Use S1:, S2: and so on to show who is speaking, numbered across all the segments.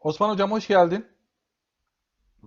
S1: Osman Hocam hoş geldin.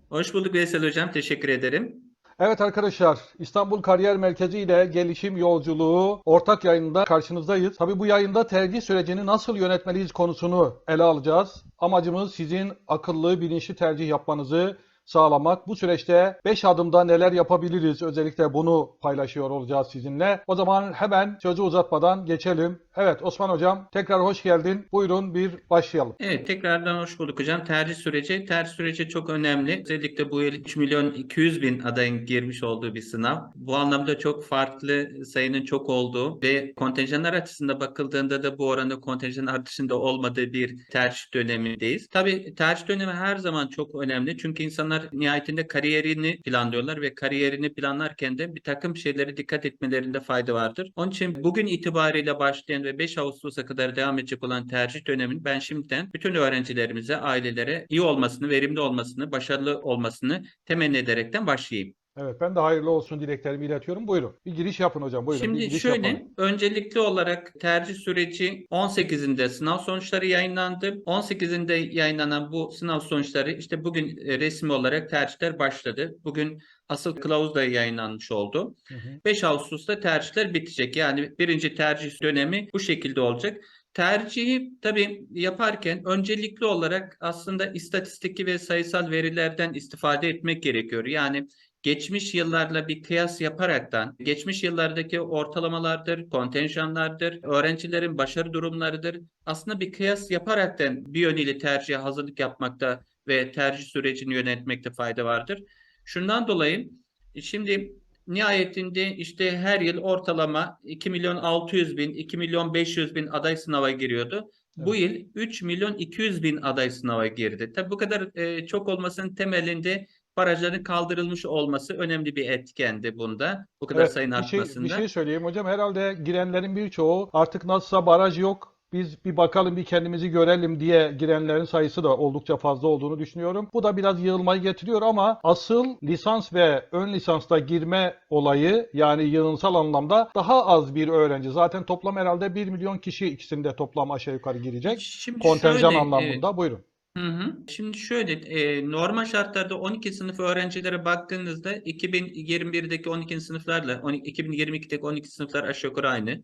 S2: Hoş bulduk Veysel Hocam. Teşekkür ederim.
S1: Evet arkadaşlar, İstanbul Kariyer Merkezi ile Gelişim Yolculuğu ortak yayında karşınızdayız. Tabii bu yayında tercih sürecini nasıl yönetmeliyiz konusunu ele alacağız. Amacımız sizin akıllı, bilinçli tercih yapmanızı sağlamak. Bu süreçte 5 adımda neler yapabiliriz? Özellikle bunu paylaşıyor olacağız sizinle. O zaman hemen sözü uzatmadan geçelim. Evet Osman Hocam tekrar hoş geldin. Buyurun bir başlayalım.
S2: Evet, tekrardan hoş bulduk hocam. Tercih süreci, tercih süreci çok önemli. Özellikle bu yıl 3 milyon 200 bin adayın girmiş olduğu bir sınav. Bu anlamda çok farklı sayının çok olduğu ve kontenjanlar açısından bakıldığında da bu oranda kontenjan artışında olmadığı bir tercih dönemindeyiz. Tabii tercih dönemi her zaman çok önemli. Çünkü insanlar nihayetinde kariyerini planlıyorlar ve kariyerini planlarken de bir takım şeylere dikkat etmelerinde fayda vardır. Onun için bugün itibariyle başlayan ve 5 Ağustos'a kadar devam edecek olan tercih dönemini ben şimdiden bütün öğrencilerimize, ailelere iyi olmasını, verimli olmasını, başarılı olmasını temenni ederekten başlayayım.
S1: Evet ben de hayırlı olsun dileklerimi iletiyorum. Buyurun. Bir giriş yapın hocam. Buyurun. bir
S2: Şimdi
S1: giriş
S2: şöyle,
S1: yapalım.
S2: öncelikli olarak tercih süreci 18'inde sınav sonuçları yayınlandı. 18'inde yayınlanan bu sınav sonuçları işte bugün e, resmi olarak tercihler başladı. Bugün asıl kılavuz da yayınlanmış oldu.
S1: Hı hı.
S2: 5 Ağustos'ta tercihler bitecek. Yani birinci tercih dönemi bu şekilde olacak. Tercihi tabii yaparken öncelikli olarak aslında istatistiki ve sayısal verilerden istifade etmek gerekiyor. Yani geçmiş yıllarla bir kıyas yaparaktan, geçmiş yıllardaki ortalamalardır, kontenjanlardır, öğrencilerin başarı durumlarıdır. Aslında bir kıyas yaparaktan bir yönüyle tercihe hazırlık yapmakta ve tercih sürecini yönetmekte fayda vardır. Şundan dolayı şimdi nihayetinde işte her yıl ortalama 2 milyon 600 bin, 2 milyon 500 bin aday sınava giriyordu. Bu yıl 3 milyon 200 bin aday sınava girdi. Tabii bu kadar e, çok olmasının temelinde barajların kaldırılmış olması önemli bir etkendi bunda. Bu kadar
S1: Evet,
S2: sayın
S1: bir şey, bir
S2: artmasında.
S1: şey söyleyeyim hocam. Herhalde girenlerin birçoğu artık nasılsa baraj yok. Biz bir bakalım bir kendimizi görelim diye girenlerin sayısı da oldukça fazla olduğunu düşünüyorum. Bu da biraz yığılmayı getiriyor ama asıl lisans ve ön lisansta girme olayı yani yığınsal anlamda daha az bir öğrenci. Zaten toplam herhalde 1 milyon kişi ikisinde toplam aşağı yukarı girecek.
S2: Şimdi
S1: Kontenjan
S2: şöyle,
S1: anlamında.
S2: evet.
S1: Buyurun.
S2: Hı hı. Şimdi şöyle e, normal şartlarda 12 sınıf öğrencilere baktığınızda 2021'deki 12. sınıflarla 12, 2022'deki 12 sınıflar aşağı yukarı aynı.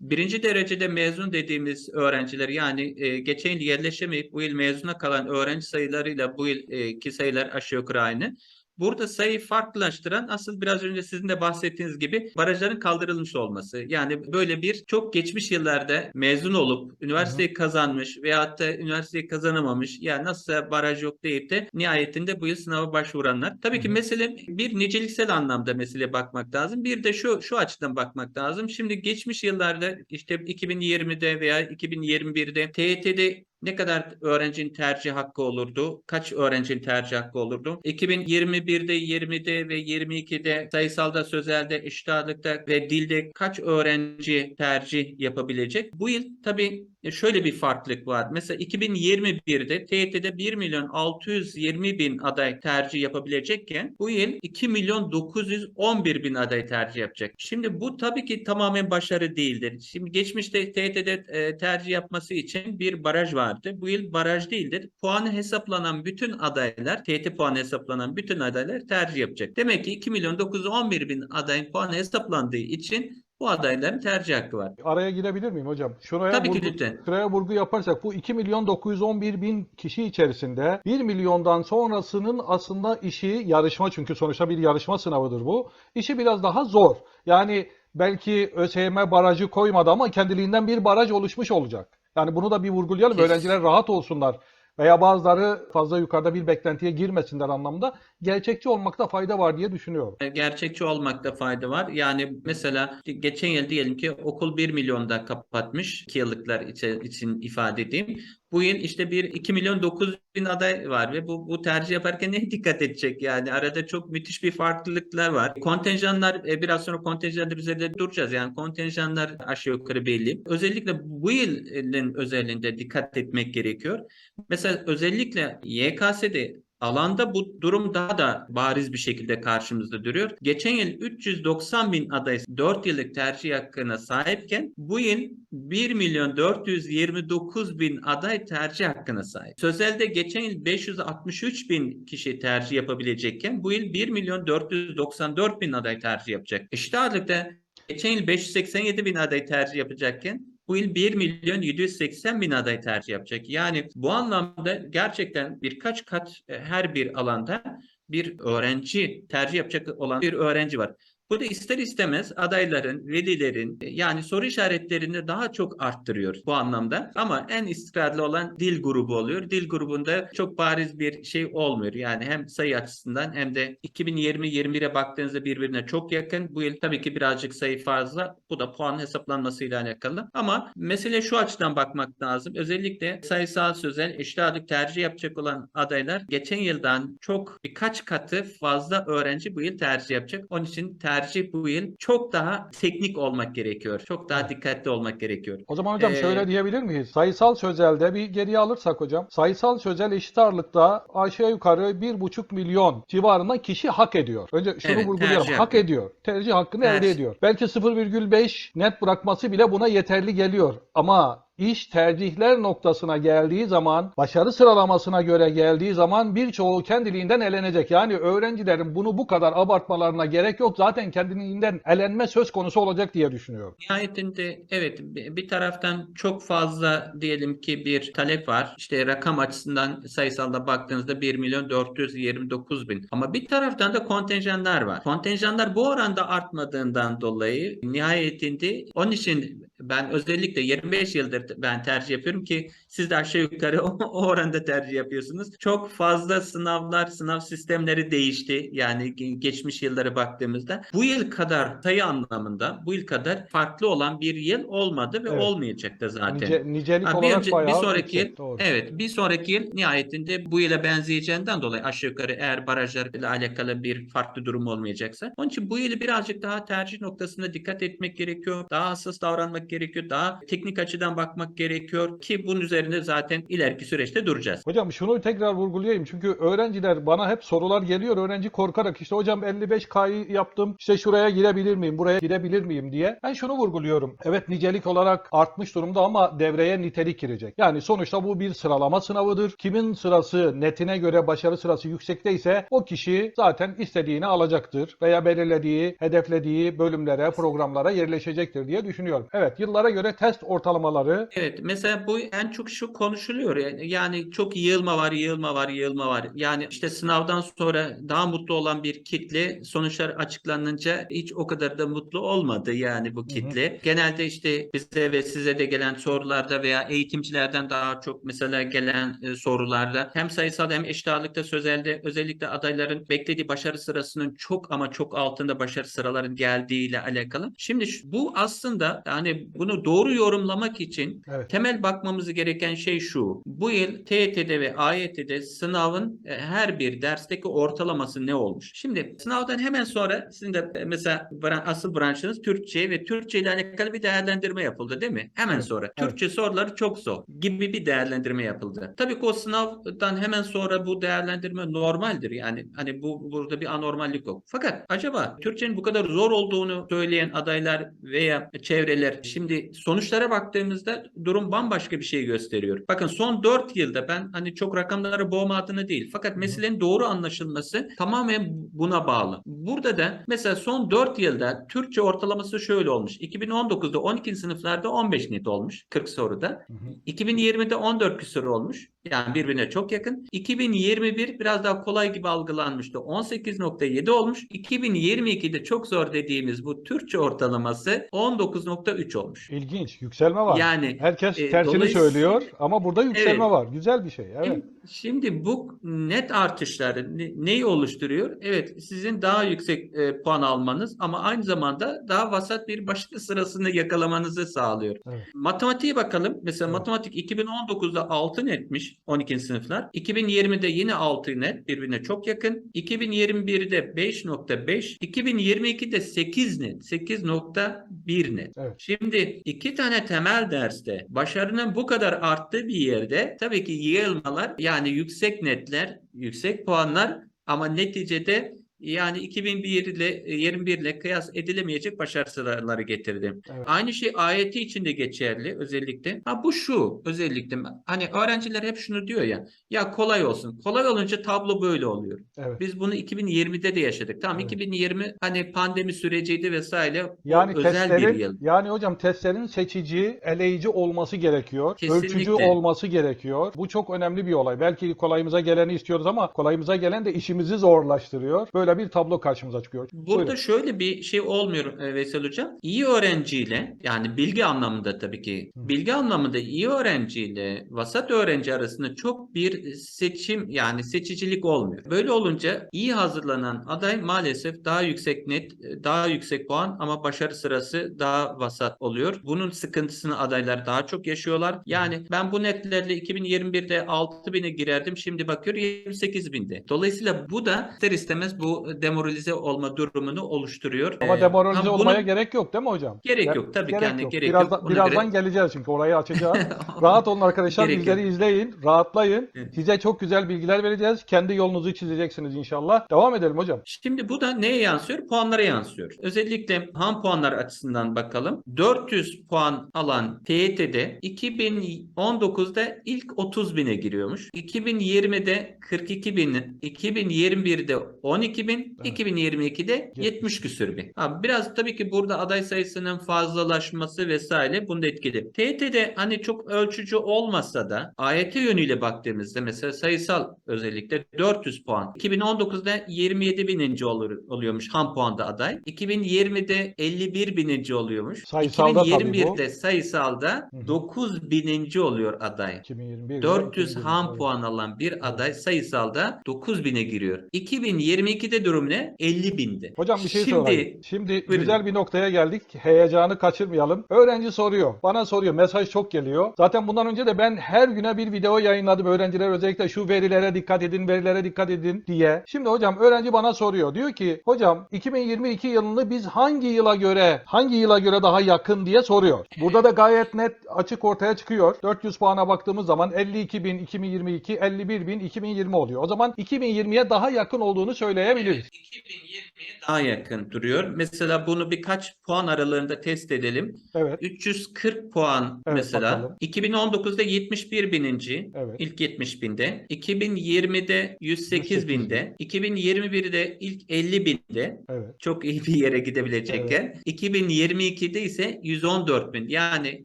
S2: Birinci derecede mezun dediğimiz öğrenciler yani e, geçen yıl yerleşemeyip bu yıl mezuna kalan öğrenci sayılarıyla bu yılki sayılar aşağı yukarı aynı. Burada sayıyı farklılaştıran asıl biraz önce sizin de bahsettiğiniz gibi barajların kaldırılmış olması. Yani böyle bir çok geçmiş yıllarda mezun olup üniversiteyi kazanmış veyahut da üniversiteyi kazanamamış yani nasılsa baraj yok deyip de nihayetinde bu yıl sınava başvuranlar. Tabii ki
S1: Hı hı.
S2: mesele bir niceliksel anlamda meseleye bakmak lazım. Bir de şu şu açıdan bakmak lazım. Şimdi geçmiş yıllarda işte 2020'de veya 2021'de TYT'de ne kadar öğrencinin tercih hakkı olurdu? Kaç öğrencinin tercih hakkı olurdu? 2021'de, 20'de ve 22'de sayısalda, sözelde, eşit ağırlıkta ve dilde kaç öğrenci tercih yapabilecek? Bu yıl tabii şöyle bir farklılık var. Mesela 2021'de TYT'de 1 milyon 620 bin aday tercih yapabilecekken bu yıl 2 milyon 911 bin aday tercih yapacak. Şimdi bu tabii ki tamamen başarı değildir. Şimdi geçmişte TYT'de e, tercih yapması için bir baraj vardı. Bu yıl baraj değildir. Puanı hesaplanan bütün adaylar, TYT puanı hesaplanan bütün adaylar tercih yapacak. Demek ki 2 milyon 911 bin adayın puanı hesaplandığı için bu adayların tercih hakkı var.
S1: Araya girebilir miyim hocam? Şuraya
S2: Tabii ki
S1: vurgu,
S2: lütfen.
S1: şuraya vurgu yaparsak bu 2 milyon 911 bin kişi içerisinde 1 milyondan sonrasının aslında işi yarışma çünkü sonuçta bir yarışma sınavıdır bu. İşi biraz daha zor. Yani belki ÖSYM barajı koymadı ama kendiliğinden bir baraj oluşmuş olacak. Yani bunu da bir vurgulayalım.
S2: Kes-
S1: Öğrenciler rahat olsunlar. Veya bazıları fazla yukarıda bir beklentiye girmesinler anlamda gerçekçi olmakta fayda var diye düşünüyorum.
S2: E, gerçekçi olmakta fayda var. Yani mesela geçen yıl diyelim ki okul 1 milyonda kapatmış 2 yıllıklar için, ifade edeyim. Bu yıl işte bir 2 milyon 900 bin aday var ve bu, bu tercih yaparken neye dikkat edecek yani arada çok müthiş bir farklılıklar var. Kontenjanlar e, biraz sonra kontenjanlar üzerinde duracağız yani kontenjanlar aşağı yukarı belli. Özellikle bu yılın özelinde dikkat etmek gerekiyor. Mesela özellikle YKS'de alanda bu durum daha da bariz bir şekilde karşımızda duruyor. Geçen yıl 390 bin aday 4 yıllık tercih hakkına sahipken bu yıl 1 milyon 429 bin aday tercih hakkına sahip. Sözelde geçen yıl 563 bin kişi tercih yapabilecekken bu yıl 1 milyon 494 bin aday tercih yapacak. Eşit ağırlıkta geçen yıl 587 bin aday tercih yapacakken bu yıl 1 milyon 780 bin aday tercih yapacak. Yani bu anlamda gerçekten birkaç kat e, her bir alanda bir öğrenci tercih yapacak olan bir öğrenci var. Bu da ister istemez adayların, velilerin e, yani soru işaretlerini daha çok arttırıyor bu anlamda. Ama en istikrarlı olan dil grubu oluyor. Dil grubunda çok bariz bir şey olmuyor. Yani hem sayı açısından hem de 2020-21'e baktığınızda birbirine çok yakın. Bu yıl tabii ki birazcık sayı fazla. Bu da puan hesaplanmasıyla alakalı. Ama mesele şu açıdan bakmak lazım. Özellikle sayısal sözel eşit ağırlık tercih yapacak olan adaylar geçen yıldan çok birkaç katı fazla öğrenci bu yıl tercih yapacak. Onun için tercih bu yıl çok daha teknik olmak gerekiyor. Çok daha dikkatli olmak gerekiyor.
S1: O zaman hocam
S2: Ee,
S1: şöyle diyebilir miyiz? Sayısal sözelde bir geriye alırsak hocam. Sayısal sözel eşit ağırlıkta aşağı yukarı 1,5 milyon civarında kişi hak ediyor. Önce şunu
S2: Evet,
S1: vurgulayalım.
S2: tercih
S1: Hak
S2: hakkı.
S1: ediyor. Tercih hakkını
S2: Tercih.
S1: elde ediyor. Belki 0,5 net bırakması bile buna yeterli geliyor. Ama iş tercihler noktasına geldiği zaman, başarı sıralamasına göre geldiği zaman birçoğu kendiliğinden elenecek. Yani öğrencilerin bunu bu kadar abartmalarına gerek yok. Zaten kendiliğinden elenme söz konusu olacak diye düşünüyorum.
S2: Nihayetinde evet bi- bir taraftan çok fazla diyelim ki bir talep var. İşte rakam açısından sayısalda baktığınızda 1 milyon 429 bin. Ama bir taraftan da kontenjanlar var. Kontenjanlar bu oranda artmadığından dolayı nihayetinde onun için ben özellikle 25 yıldır ben tercih yapıyorum ki siz de aşağı yukarı o, o oranda tercih yapıyorsunuz. Çok fazla sınavlar, sınav sistemleri değişti. Yani ge- geçmiş yıllara baktığımızda bu yıl kadar sayı anlamında bu yıl kadar farklı olan bir yıl olmadı ve
S1: Evet.
S2: olmayacak da zaten.
S1: Nice, nicelik
S2: Ha, bir,
S1: olarak
S2: önce- bir sonraki yıl
S1: doğru.
S2: evet bir sonraki yıl nihayetinde bu yıla benzeyeceğinden dolayı aşağı yukarı eğer barajlarla alakalı bir farklı durum olmayacaksa. Onun için bu yılı birazcık daha tercih noktasında dikkat etmek gerekiyor. Daha hassas davranmak gerekiyor. Daha teknik açıdan bakmak gerekiyor ki bunun üzerinde zaten ileriki süreçte duracağız.
S1: Hocam şunu tekrar vurgulayayım çünkü öğrenciler bana hep sorular geliyor. Öğrenci korkarak işte hocam 55K'yı yaptım işte şuraya girebilir miyim buraya girebilir miyim diye. Ben şunu vurguluyorum. Evet nicelik olarak artmış durumda ama devreye nitelik girecek. Yani sonuçta bu bir sıralama sınavıdır. Kimin sırası netine göre başarı sırası yüksekteyse o kişi zaten istediğini alacaktır veya belirlediği, hedeflediği bölümlere, programlara yerleşecektir diye düşünüyorum. Evet yıllara göre test ortalamaları
S2: Evet mesela bu en çok şu konuşuluyor yani, yani çok yığılma var yığılma var yığılma var yani işte sınavdan sonra daha mutlu olan bir kitle sonuçlar açıklanınca hiç o kadar da mutlu olmadı yani bu kitle. Genelde işte bize ve size de gelen sorularda veya eğitimcilerden daha çok mesela gelen e, sorularda hem sayısal hem eşit ağırlıkta sözelde özellikle adayların beklediği başarı sırasının çok ama çok altında başarı sıraların geldiğiyle alakalı. Şimdi bu aslında yani bunu doğru yorumlamak için
S1: evet
S2: Temel bakmamız gereken şey şu. Bu yıl TYT'de ve AYT'de sınavın e, her bir dersteki ortalaması ne olmuş? Şimdi sınavdan hemen sonra sizin de e, mesela asıl branşınız Türkçe ve Türkçe ile alakalı bir değerlendirme yapıldı değil mi? Hemen
S1: Evet,
S2: sonra.
S1: evet.
S2: Türkçe soruları çok zor gibi bir değerlendirme yapıldı. Tabii ki o sınavdan hemen sonra bu değerlendirme normaldir. Yani hani bu burada bir anormallik yok. Fakat acaba Türkçenin bu kadar zor olduğunu söyleyen adaylar veya çevreler şimdi sonuçlara baktığımızda durum bambaşka bir şey gösteriyor. Bakın son 4 yılda ben hani çok rakamları boğma adına değil fakat meselenin doğru anlaşılması tamamen buna bağlı. Burada da mesela son 4 yılda Türkçe ortalaması şöyle olmuş. 2019'da 12. sınıflarda 15 net olmuş 40 soruda.
S1: Hı hı.
S2: 2020'de 14 küsur olmuş. Yani birbirine çok yakın. 2021 biraz daha kolay gibi algılanmıştı. 18.7 olmuş. 2022'de çok zor dediğimiz bu Türkçe ortalaması 19.3 olmuş.
S1: İlginç. Yükselme var.
S2: Yani
S1: Herkes
S2: e,
S1: tersini
S2: dolayısıyla-
S1: söylüyor ama burada yükselme
S2: Evet.
S1: var. Güzel bir şey. Evet.
S2: Şimdi, bu net artışları ne- neyi oluşturuyor? Evet, sizin daha yüksek e, puan almanız ama aynı zamanda daha vasat bir başarı sırasını yakalamanızı sağlıyor.
S1: Evet.
S2: Matematiğe bakalım. Mesela
S1: Evet.
S2: matematik 2019'da 6 netmiş 12. sınıflar. 2020'de yine 6 net birbirine çok yakın. 2021'de 5.5, 2022'de 8 net, 8.1 net.
S1: Evet.
S2: Şimdi iki tane temel derste başarının bu kadar arttığı bir yerde tabii ki yığılmalar yani yüksek netler, yüksek puanlar ama neticede yani 2001 ile 21 ile kıyas edilemeyecek başarısızları getirdi.
S1: Evet.
S2: Aynı şey AYT için de geçerli özellikle. Ha bu şu özellikle hani öğrenciler hep şunu diyor ya ya kolay olsun. Kolay olunca tablo böyle oluyor.
S1: Evet.
S2: Biz bunu 2020'de de yaşadık. Tamam
S1: Evet.
S2: 2020 hani pandemi süreciydi vesaire.
S1: Yani
S2: özel
S1: testlerin
S2: bir yıl.
S1: yani hocam testlerin seçici, eleyici olması gerekiyor. Ölçücü
S2: Kesinlikle.
S1: olması gerekiyor. Bu çok önemli bir olay. Belki kolayımıza geleni istiyoruz ama kolayımıza gelen de işimizi zorlaştırıyor. Böyle bir tablo karşımıza çıkıyor.
S2: Burada
S1: Buyurun.
S2: şöyle bir şey olmuyor e, Veysel Hocam. İyi öğrenciyle yani bilgi anlamında tabii ki bilgi anlamında iyi öğrenciyle vasat öğrenci arasında çok bir seçim yani seçicilik olmuyor. Böyle olunca iyi hazırlanan aday maalesef daha yüksek net, e, daha yüksek puan ama başarı sırası daha vasat oluyor. Bunun sıkıntısını adaylar daha çok yaşıyorlar. Yani ben bu netlerle 2021'de 6000'e girerdim. Şimdi bakıyor 28.000'de. Dolayısıyla bu da ister istemez bu demoralize olma durumunu oluşturuyor.
S1: Ama
S2: Ee,
S1: demoralize
S2: bunu-
S1: olmaya gerek yok değil mi hocam?
S2: Gerek
S1: Ge-
S2: yok. Tabii ki yani gerek
S1: birazdan,
S2: yok.
S1: Birazdan
S2: göre-
S1: geleceğiz çünkü orayı açacağız. Rahat olun arkadaşlar.
S2: Gerek
S1: Bizleri
S2: yok.
S1: izleyin. Rahatlayın.
S2: Evet.
S1: Size çok güzel bilgiler vereceğiz. Kendi yolunuzu çizeceksiniz inşallah. Devam edelim hocam.
S2: Şimdi bu da neye yansıyor? Puanlara yansıyor. Özellikle ham puanlar açısından bakalım. 400 puan alan TYT'de 2019'da ilk 30 bine giriyormuş. 2020'de 42 bin, 2021'de 12 bin,
S1: Evet.
S2: 2022'de 70 küsür bin. Ha, biraz tabii ki burada aday sayısının fazlalaşması vesaire bunu da etkili. TYT'de hani çok ölçücü olmasa da AYT yönüyle baktığımızda mesela sayısal özellikle 400 puan. 2019'da 27 bininci olur, oluyormuş ham puanda aday. 2020'de 51 bininci oluyormuş.
S1: Sayısalda tabii bu.
S2: 2021'de sayısalda
S1: Hı hı.
S2: 9 bininci oluyor aday.
S1: 2021 ile
S2: 400
S1: 2021,
S2: ham puan alan bir aday sayısalda 9000'e giriyor. 2022'de durum ne? 50 binde.
S1: Hocam bir şey
S2: Şimdi,
S1: sorayım. Şimdi
S2: buyurun.
S1: güzel bir noktaya geldik. Heyecanı kaçırmayalım. Öğrenci soruyor. Bana soruyor. Mesaj çok geliyor. Zaten bundan önce de ben her güne bir video yayınladım. Öğrenciler özellikle şu verilere dikkat edin, verilere dikkat edin diye. Şimdi hocam öğrenci bana soruyor. Diyor ki hocam 2022 yılını biz hangi yıla göre, hangi yıla göre daha yakın diye soruyor. Burada da gayet net açık ortaya çıkıyor. 400 puana baktığımız zaman 52 bin 2022, 51 bin 2020 oluyor. O zaman 2020'ye daha yakın olduğunu söyleyebiliriz.
S2: 2020'ye daha yakın duruyor. Mesela bunu birkaç puan aralığında test edelim.
S1: Evet.
S2: 340 puan
S1: Evet,
S2: mesela.
S1: bakalım.
S2: 2019'da 71 bininci.
S1: Evet.
S2: İlk 70 binde. 2020'de 108
S1: 108
S2: binde. 2021'de ilk 50 binde.
S1: Evet.
S2: Çok iyi bir yere gidebilecekken. 2022'de ise 114 bin. Yani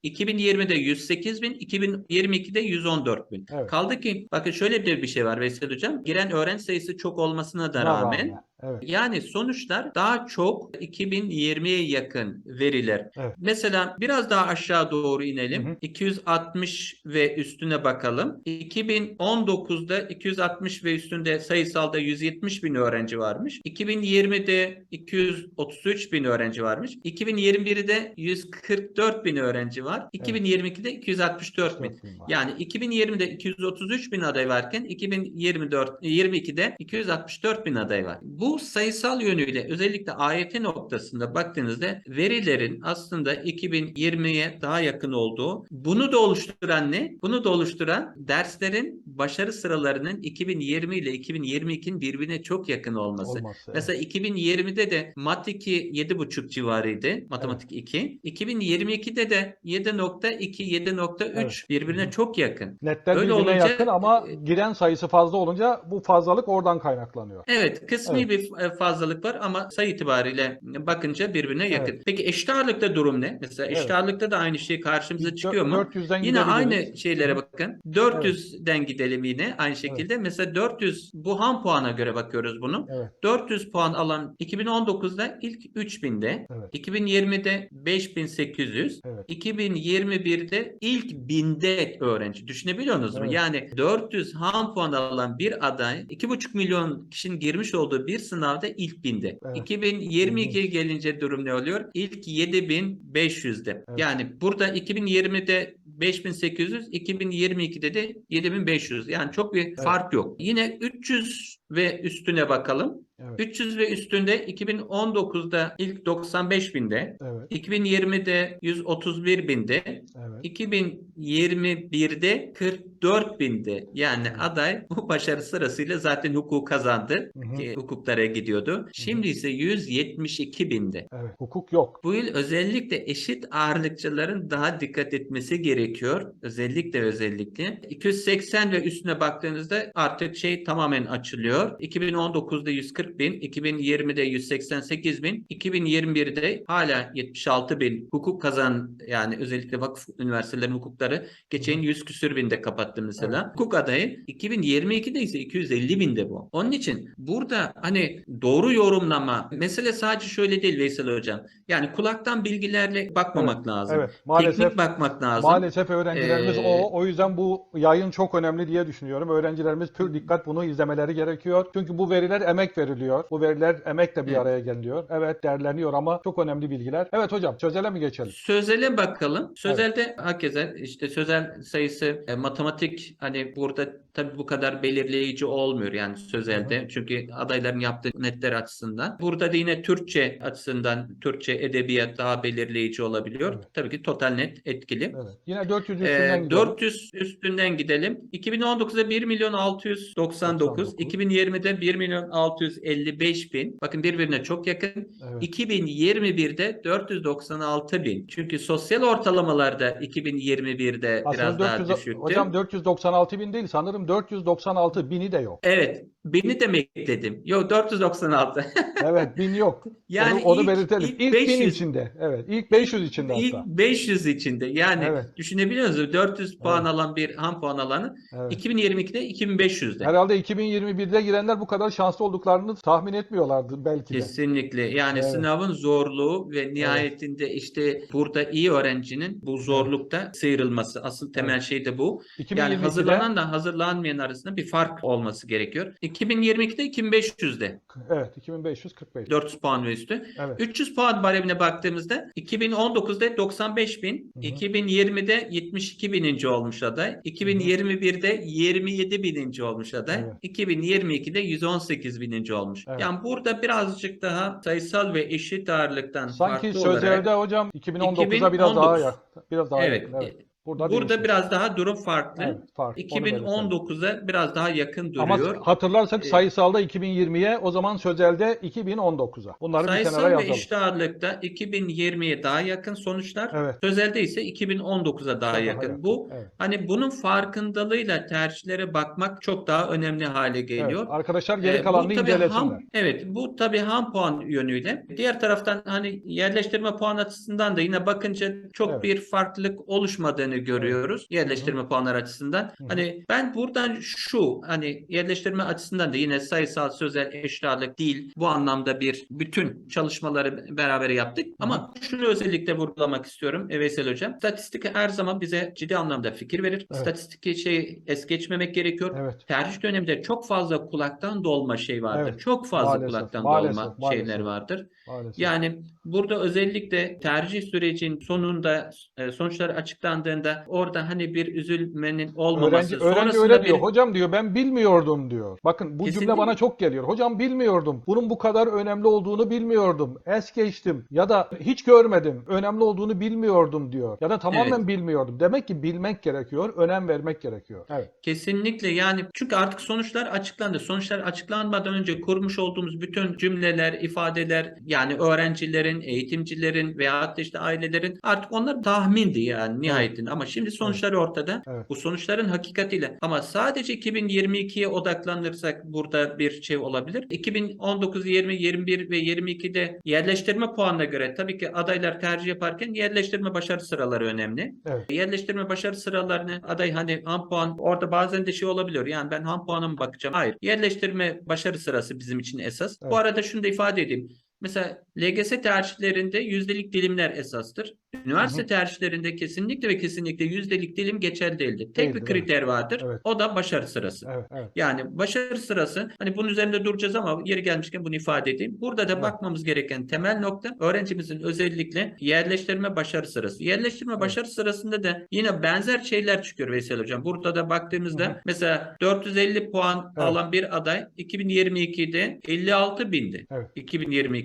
S2: 2020'de 108 bin, 2022'de 114 bin.
S1: Evet.
S2: Kaldı ki bakın şöyle bir bir şey var Veysel Hocam. Giren öğrenci sayısı çok olmasına da
S1: Buna
S2: rağmen
S1: Evet.
S2: yani sonuçlar daha çok 2020'ye yakın veriler.
S1: Evet.
S2: Mesela biraz daha aşağı doğru inelim.
S1: Hı hı.
S2: 260 ve üstüne bakalım. 2019'da 260 ve üstünde sayısalda 170 bin öğrenci varmış. 2020'de 233 bin öğrenci varmış. 2021'de 144 bin öğrenci var. 2022'de 264 bin. Yani 2020'de 233 bin aday varken 2024 22'de 264 bin aday var. Bu sayısal yönüyle özellikle AYT noktasında baktığınızda verilerin aslında 2020'ye daha yakın olduğu. Bunu da oluşturan ne? Bunu da oluşturan derslerin başarı sıralarının 2020 ile 2022'nin birbirine çok yakın olması.
S1: Olmazsa.
S2: Mesela 2020'de de Mat 2 7.5 civarıydı. Matematik 2. 2022'de de 7.2 7.3
S1: Evet.
S2: birbirine
S1: Hı.
S2: çok yakın.
S1: Netler
S2: Öyle
S1: birbirine
S2: olunca-
S1: yakın ama giren sayısı fazla olunca bu fazlalık oradan kaynaklanıyor.
S2: Evet, kısmi bir e, fazlalık var ama sayı itibariyle bakınca birbirine yakın.
S1: Evet.
S2: Peki eşit ağırlıkta durum ne? Mesela eşit
S1: Evet.
S2: ağırlıkta da aynı şey karşımıza çıkıyor mu?
S1: 400'den
S2: Yine aynı şeylere bakın. 400'den gidelim yine aynı şekilde. Mesela 400 bu ham puana göre bakıyoruz bunu.
S1: Evet.
S2: 400 puan alan 2019'da ilk 3000'de,
S1: Evet.
S2: 2020'de 5800,
S1: Evet.
S2: 2021'de ilk 1000'de öğrenci. Düşünebiliyor musunuz?
S1: Evet.
S2: Yani 400 ham puan alan bir aday 2,5 milyon kişinin girmiş olduğu bir sınavda ilk 1000'de.
S1: Evet.
S2: 2022'ye gelince durum ne oluyor? İlk 7500'de.
S1: Evet.
S2: Yani burada 2020'de 5800, 2022'de de 7500. Yani çok bir fark yok. Yine 300 ve üstüne bakalım.
S1: Evet.
S2: 300 ve üstünde 2019'da ilk 95 binde,
S1: Evet.
S2: 2020'de 131 binde,
S1: Evet.
S2: 2021'de 44 binde yani aday bu başarı sırasıyla zaten hukuku kazandı.
S1: Hı hı.
S2: Ki hukuklara gidiyordu. Şimdi ise 172 binde.
S1: Evet. Hukuk yok.
S2: Bu yıl özellikle eşit ağırlıkçıların daha dikkat etmesi gerekiyor. Özellikle özellikle. 280 ve üstüne baktığınızda artık şey tamamen açılıyor. 2019'da 140 bin, 2020'de 188 bin, 2021'de hala 76 bin hukuk kazan yani özellikle vakıf üniversitelerin hukukları geçen 100 küsür binde kapattı mesela. Hukuk adayı 2022'de ise 250 binde bu. Onun için burada hani doğru yorumlama mesele sadece şöyle değil Veysel Hocam. Yani kulaktan bilgilerle bakmamak lazım.
S1: Evet. Maalesef
S2: Teknik bakmak lazım.
S1: Maalesef öğrencilerimiz
S2: Ee,
S1: o. O yüzden bu yayın çok önemli diye düşünüyorum. Öğrencilerimiz pür dikkat bunu izlemeleri gerekiyor. Çünkü bu veriler emek veriliyor. Bu veriler emekle bir
S2: Evet.
S1: araya geliniyor. Evet derleniyor ama çok önemli bilgiler. Evet hocam çözele mi geçelim?
S2: Sözele bakalım. Sözelde hakeza işte sözel sayısı e, matematik hani burada tabii bu kadar belirleyici olmuyor yani sözelde. Çünkü adayların yaptığı netler açısından. Burada da yine Türkçe açısından Türkçe edebiyat daha belirleyici olabiliyor.
S1: Evet.
S2: Tabii ki total net etkili.
S1: Evet. Yine 400
S2: Ee,
S1: üstünden gidelim.
S2: 400 üstünden gidelim. 2019'da 1 milyon 699,
S1: 99.
S2: 2020'de 1 milyon 655 bin. Bakın birbirine çok yakın.
S1: Evet.
S2: 2021'de 496 bin. Çünkü sosyal ortalamalarda 2021'de biraz
S1: Aslında
S2: daha
S1: 400,
S2: düşüktü.
S1: hocam 496 bin değil sanırım 496 bini de yok.
S2: Evet, bini de ekledim. Yok 496.
S1: Evet bin yok.
S2: Yani
S1: onu, onu
S2: ilk-
S1: belirtelim.
S2: ilk
S1: İlk,
S2: 500
S1: bin içinde. Evet. ilk 500 içinde
S2: İlk
S1: hatta.
S2: 500 içinde. Yani
S1: Evet.
S2: düşünebiliyor musunuz? 400 puan
S1: Evet.
S2: alan bir ham puan alanı
S1: Evet.
S2: 2022'de 2500'de.
S1: Herhalde 2021'de girenler bu kadar şanslı olduklarını tahmin etmiyorlardı belki de.
S2: Kesinlikle. Yani
S1: Evet.
S2: sınavın zorluğu ve nihayetinde işte burada iyi öğrencinin bu zorlukta sıyrılması. Asıl temel şey de bu. Yani
S1: 2022'de
S2: hazırlanan da hazırlanmayan arasında bir fark olması gerekiyor. 2022'de 2500'de
S1: evet 2545.
S2: 400 puan ve üstü.
S1: Evet.
S2: 300 puan baremine baktığımızda 2019'da 95 bin,
S1: Hı hı.
S2: 2020'de 72 bininci olmuş aday, 2021'de 27 bininci olmuş aday,
S1: Evet.
S2: 2022'de 118 bininci olmuş.
S1: Evet.
S2: Yani burada birazcık daha sayısal ve eşit ağırlıktan
S1: Sanki
S2: farklı olarak
S1: hocam 2019'a biraz daha
S2: 2019.
S1: yakın. Biraz daha
S2: evet,
S1: yakın. Evet. Burada,
S2: burada
S1: değişmiş.
S2: biraz daha durum farklı.
S1: evet, fark. Onu belirtelim.
S2: 2019'a biraz daha yakın
S1: Ama
S2: duruyor.
S1: hatırlarsak
S2: Ee,
S1: sayısalda 2020'ye o zaman sözelde 2019'a. Bunları bir
S2: Sayısal
S1: kenara
S2: ve
S1: yazalım.
S2: eşit ağırlıkta 2020'ye daha yakın sonuçlar.
S1: Evet.
S2: Sözelde ise 2019'a daha
S1: Daha
S2: yakın.
S1: yakın,
S2: Bu
S1: evet.
S2: hani bunun farkındalığıyla tercihlere bakmak çok daha önemli hale geliyor.
S1: Evet, Arkadaşlar geri
S2: Ee,
S1: kalanını
S2: tabii
S1: incelesinler.
S2: ham, evet bu tabii ham puan yönüyle. Diğer taraftan hani yerleştirme puan açısından da yine bakınca çok
S1: Evet.
S2: bir farklılık oluşmadığını görüyoruz. Yerleştirme puanlar açısından.
S1: Hı hı.
S2: Hani ben buradan şu hani yerleştirme açısından da yine sayısal sözel eşit ağırlık değil. Bu anlamda bir bütün çalışmaları beraber yaptık. Ama şunu özellikle vurgulamak istiyorum Veysel Hocam. Statistik her zaman bize ciddi anlamda fikir verir.
S1: Evet.
S2: Statistik şey es geçmemek gerekiyor.
S1: Evet.
S2: Tercih döneminde çok fazla kulaktan dolma şey vardır.
S1: Evet.
S2: Çok fazla
S1: Maalesef,
S2: kulaktan
S1: maalesef,
S2: dolma
S1: maalesef.
S2: şeyler vardır.
S1: Maalesef.
S2: Yani burada özellikle tercih sürecin sonunda e, sonuçlar açıklandığında orada hani bir üzülmenin olmaması
S1: Öğrenci, öğrenci
S2: sonrasında
S1: öyle
S2: bir
S1: diyor. Hocam diyor ben bilmiyordum diyor. Bakın bu cümle
S2: Kesinlikle.
S1: bana çok geliyor. Hocam bilmiyordum. Bunun bu kadar önemli olduğunu bilmiyordum. Es geçtim. Ya da hiç görmedim. Önemli olduğunu bilmiyordum diyor. Ya da tamamen
S2: Evet.
S1: bilmiyordum. Demek ki bilmek gerekiyor. Önem vermek gerekiyor. Evet.
S2: Kesinlikle yani çünkü artık sonuçlar açıklandı. Sonuçlar açıklanmadan önce kurmuş olduğumuz bütün cümleler, ifadeler yani öğrencilerin, eğitimcilerin veya da işte ailelerin artık onlar tahmindi yani nihayetinde. Ama şimdi sonuçlar ortada.
S1: Evet.
S2: Bu sonuçların hakikatiyle. Ama sadece 2022'ye odaklanırsak burada bir şey olabilir. 2019, 20, 21 ve 22'de yerleştirme puanına göre tabii ki adaylar tercih yaparken yerleştirme başarı sıraları önemli.
S1: Evet.
S2: Yerleştirme başarı sıralarını aday hani ham puan orada bazen de şey olabiliyor. Yani ben ham puana mı bakacağım? Hayır. Yerleştirme başarı sırası bizim için esas.
S1: Evet.
S2: Bu arada şunu da ifade edeyim. Mesela LGS tercihlerinde yüzdelik dilimler esastır. Üniversite
S1: Hı hı.
S2: tercihlerinde kesinlikle ve kesinlikle yüzdelik dilim geçerli değildir. Tek
S1: Değildir,
S2: bir kriter vardır.
S1: Evet.
S2: O da başarı sırası.
S1: Evet, evet.
S2: Yani başarı sırası hani bunun üzerinde duracağız ama yeri gelmişken bunu ifade edeyim. Burada da
S1: Evet.
S2: bakmamız gereken temel nokta öğrencimizin özellikle yerleştirme başarı sırası. Yerleştirme
S1: Evet.
S2: başarı sırasında da yine benzer şeyler çıkıyor Veysel Hocam. Burada da baktığımızda
S1: Hı hı.
S2: mesela 450 puan
S1: Evet.
S2: alan bir aday 2022'de 56 bindi.
S1: Evet.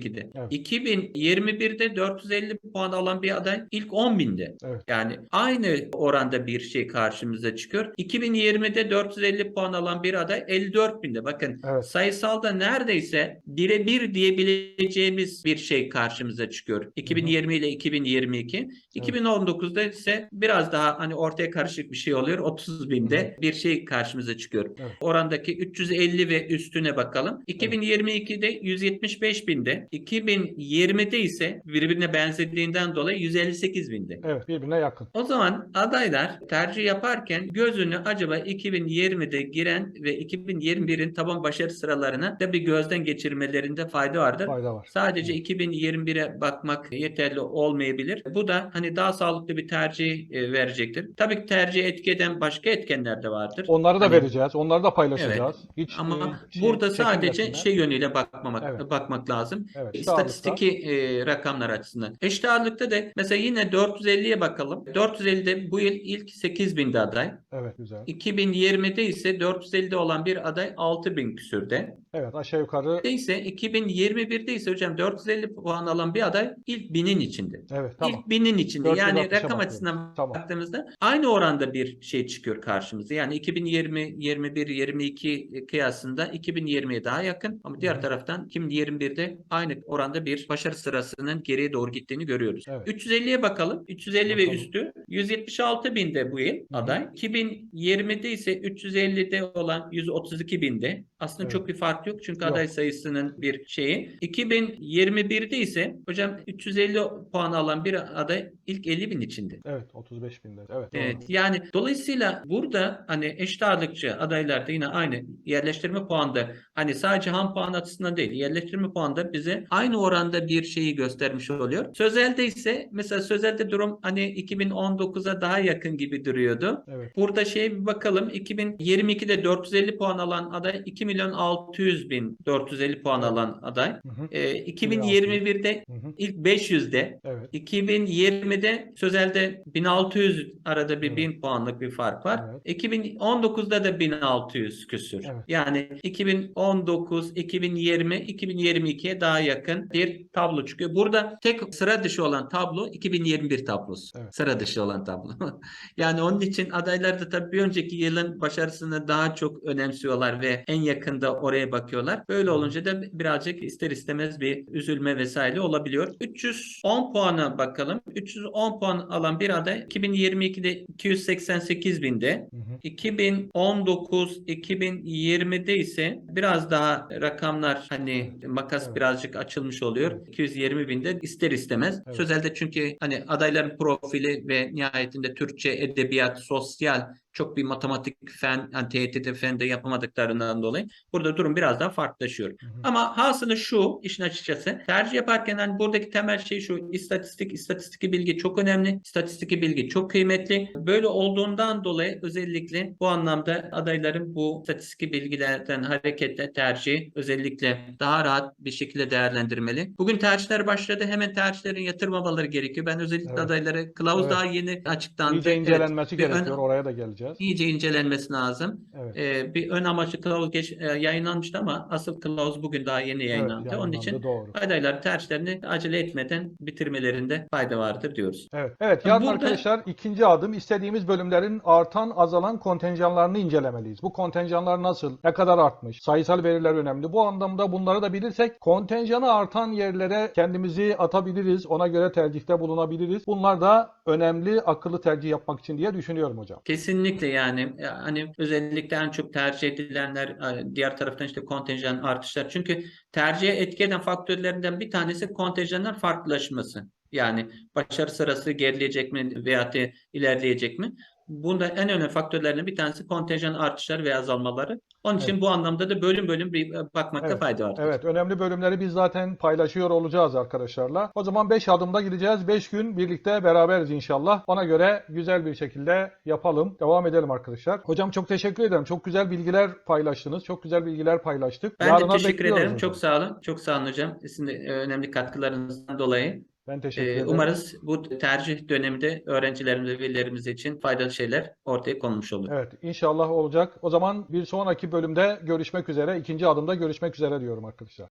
S2: 2022'de.
S1: Evet.
S2: 2021'de 450 puan alan bir aday ilk 10 binde.
S1: Evet.
S2: Yani aynı oranda bir şey karşımıza çıkıyor. 2020'de 450 puan alan bir aday 54 binde. Bakın
S1: Evet.
S2: sayısalda neredeyse birebir diyebileceğimiz bir şey karşımıza çıkıyor. 2020 ile 2022. 2019'da ise biraz daha hani ortaya karışık bir şey oluyor. 30 binde bir şey karşımıza çıkıyor.
S1: Evet.
S2: Orandaki 350 ve üstüne bakalım. 2022'de 175 binde. 2020'de ise birbirine benzediğinden dolayı 158 binde.
S1: Evet, birbirine yakın.
S2: O zaman adaylar tercih yaparken gözünü acaba 2020'de giren ve 2021'in taban başarı sıralarına da bir gözden geçirmelerinde fayda vardır.
S1: Fayda var.
S2: Sadece 2021'e bakmak yeterli olmayabilir. Bu da hani daha sağlıklı bir tercih e, verecektir. Tabii ki tercih etki eden başka etkenler de vardır.
S1: Onları da
S2: Hani-
S1: vereceğiz. Onları da paylaşacağız. Hiç
S2: Ama
S1: e, şey-
S2: burada sadece
S1: çekinmesinler.
S2: şey yönüyle bakmamak
S1: Evet.
S2: bakmak lazım.
S1: Evet,
S2: İstatistiki e, rakamlar açısından. Eşit ağırlıkta da mesela yine 450'ye bakalım. 450'de bu yıl ilk 8000'de aday.
S1: Evet, güzel.
S2: 2020'de ise 450'de olan bir aday 6000 küsürde.
S1: Evet, aşağı yukarı.
S2: Ise 2021'de ise hocam 450 puan alan bir aday ilk 1000'in içinde.
S1: Evet, tamam.
S2: İlk binin içinde. Yani
S1: 460'a
S2: rakam açısından
S1: Tamam.
S2: baktığımızda aynı oranda bir şey çıkıyor karşımıza. Yani 2020, 21, 22 kıyasında 2020'ye daha yakın ama diğer
S1: hı.
S2: taraftan 2021'de aynı oranda bir başarı sırasının geriye doğru gittiğini görüyoruz.
S1: Evet.
S2: 350'ye bakalım. 350 ve
S1: Bakalım.
S2: üstü 176 binde bu yıl aday. 2020'de ise 350'de olan 132 binde. Aslında
S1: Evet.
S2: çok bir fark yok çünkü
S1: Yok.
S2: aday sayısının bir şeyi. 2021'de ise hocam 350 puan alan bir aday ilk 50 bin içinde.
S1: Evet, 35 binde. Evet,
S2: Evet
S1: doğru.
S2: yani dolayısıyla burada hani eşit ağırlıkçı adaylarda yine aynı yerleştirme puanda hani sadece ham puan açısından değil yerleştirme puanda bize aynı oranda bir şeyi göstermiş oluyor. Sözelde ise mesela sözelde durum hani 2019'a daha yakın gibi duruyordu.
S1: Evet.
S2: Burada şeye bir bakalım 2022'de 450 puan alan aday 2 milyon 600 bin 450 puan alan aday.
S1: Hı hı.
S2: Ee, 2021'de
S1: Hı hı.
S2: ilk 500'de
S1: Evet.
S2: 2020'de sözelde 1600 arada bir
S1: Evet.
S2: 1000 puanlık bir fark var.
S1: Evet.
S2: 2019'da da 1600 küsür.
S1: Evet.
S2: Yani 2019, 2020, 2022'ye daha yakın bir tablo çıkıyor. Burada tek sıra dışı olan tablo 2021 tablosu.
S1: Evet.
S2: Sıra dışı olan tablo. yani onun için adaylar da tabii bir önceki yılın başarısını daha çok önemsiyorlar ve en yakında oraya bakıyorlar. Böyle olunca da birazcık ister istemez bir üzülme vesaire olabiliyor. 310 puana bakalım. 310 puan alan bir aday 2022'de 288 binde.
S1: Hı hı.
S2: 2019 2020'de ise biraz daha rakamlar hani makas
S1: Evet.
S2: birazcık açılmış oluyor.
S1: Evet.
S2: 220 binde ister istemez.
S1: Evet.
S2: Sözelde çünkü hani adayların profili ve nihayetinde Türkçe, edebiyat, sosyal çok bir matematik fen, yani TYT'de fen de yapamadıklarından dolayı burada durum biraz daha farklılaşıyor.
S1: Hı hı.
S2: Ama hasılı şu işin açıkçası tercih yaparken hani buradaki temel şey şu istatistik, istatistiki bilgi çok önemli. İstatistiki bilgi çok kıymetli. Böyle olduğundan dolayı özellikle bu anlamda adayların bu istatistiki bilgilerden hareketle tercihi özellikle daha rahat bir şekilde değerlendirmeli. Bugün tercihler başladı. Hemen tercihlerin yatırmamaları gerekiyor. Ben özellikle
S1: Evet.
S2: adaylara kılavuz
S1: Evet.
S2: daha yeni açıklandı.
S1: İyice
S2: Evet.
S1: incelenmesi
S2: ön-
S1: gerekiyor. Oraya da geleceğiz.
S2: İyice incelenmesi lazım.
S1: Evet.
S2: Ee, bir ön amaçlı kılavuz geç, e, yayınlanmıştı ama asıl kılavuz bugün daha yeni yayınlandı.
S1: Evet,
S2: Onun için
S1: doğru.
S2: adaylar tercihlerini acele etmeden bitirmelerinde fayda vardır diyoruz.
S1: Evet. Evet. Yarın
S2: Burada-
S1: arkadaşlar ikinci adım istediğimiz bölümlerin artan azalan kontenjanlarını incelemeliyiz. Bu kontenjanlar nasıl? Ne kadar artmış? Sayısal veriler önemli. Bu anlamda bunları da bilirsek kontenjanı artan yerlere kendimizi atabiliriz. Ona göre tercihte bulunabiliriz. Bunlar da önemli akıllı tercih yapmak için diye düşünüyorum hocam.
S2: Kesinlikle yani e, hani özellikle en çok tercih edilenler e, diğer taraftan işte kontenjan artışlar. Çünkü tercihe etki eden faktörlerinden bir tanesi kontenjanların farklılaşması. Yani başarı sırası gerileyecek mi veya ilerleyecek mi? Bunda en önemli faktörlerden bir tanesi kontenjan artışları veya azalmaları. Onun için bu anlamda da bölüm bölüm bir e, bakmakta
S1: Evet,
S2: fayda var.
S1: Evet, önemli bölümleri biz zaten paylaşıyor olacağız arkadaşlarla. O zaman 5 adımda gideceğiz. 5 gün birlikte beraberiz inşallah. Bana göre güzel bir şekilde yapalım. Devam edelim arkadaşlar. Hocam çok teşekkür ederim. Çok güzel bilgiler paylaştınız. Çok güzel bilgiler paylaştık.
S2: Ben
S1: Yarına
S2: de teşekkür ederim.
S1: hocam.
S2: Çok sağ olun. Çok sağ olun hocam. Sizin de e, önemli katkılarınızdan dolayı.
S1: Ben teşekkür
S2: Ee,
S1: ederim.
S2: umarız bu tercih döneminde öğrencilerimiz ve velilerimiz için faydalı şeyler ortaya konmuş olur.
S1: Evet, inşallah olacak. O zaman bir sonraki bölümde görüşmek üzere. ikinci adımda görüşmek üzere diyorum arkadaşlar.